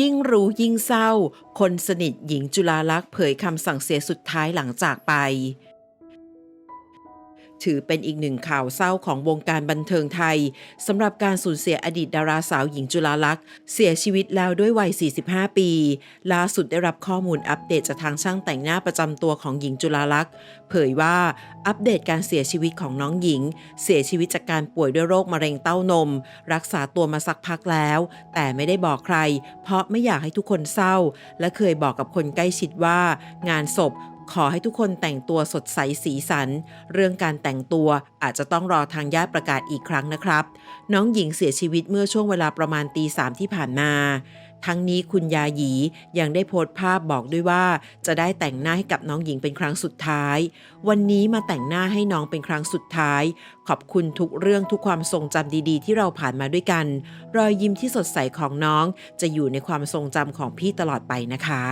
ยิ่งรู้ยิ่งเศร้า คนสนิทหญิงจุฬาลักษณ์เผยคำสั่งเสียสุดท้ายหลังจากไป ถือเป็นอีกหนึ่งข่าวเศร้าของวงการบันเทิงไทยสำหรับการสูญเสียอดีตดาราสาวหญิงจุฬาลักษณ์เสียชีวิตแล้วด้วยวัย 45 ปี ล่าสุดได้รับข้อมูลอัปเดตจากทางช่างแต่งหน้าประจำตัวของหญิงจุฬาลักษณ์เผยว่าอัปเดตการเสียชีวิตของน้องหญิง เสียชีวิตจากการป่วยด้วยโรคมะเร็งเต้านม รักษาตัวมาสักพักแล้ว แต่ไม่ได้บอกใคร เพราะไม่อยากให้ทุกคนเศร้า และเคยบอกกับคนใกล้ชิดว่างานศพ ขอให้ทุกคนแต่งตัวสดใสสีสัน เรื่องการแต่งตัวอาจจะต้องรอทางญาติประกาศอีกครั้งนะครับ น้องหญิงเสียชีวิตเมื่อช่วงเวลาประมาณตีสามที่ผ่านมาทั้งนี้คุณยาหยียังได้โพสต์ภาพบอกด้วยว่า จะได้แต่งหน้าให้กับน้องหญิงเป็นครั้งสุดท้าย วันนี้มาแต่งหน้าให้น้องเป็นครั้งสุดท้าย ขอบคุณทุกเรื่องทุกความทรงจำดีๆ ที่เราผ่านมาด้วยกัน รอยยิ้มที่สดใสของน้องจะอยู่ในความทรงจำของพี่ตลอดไปนะคะ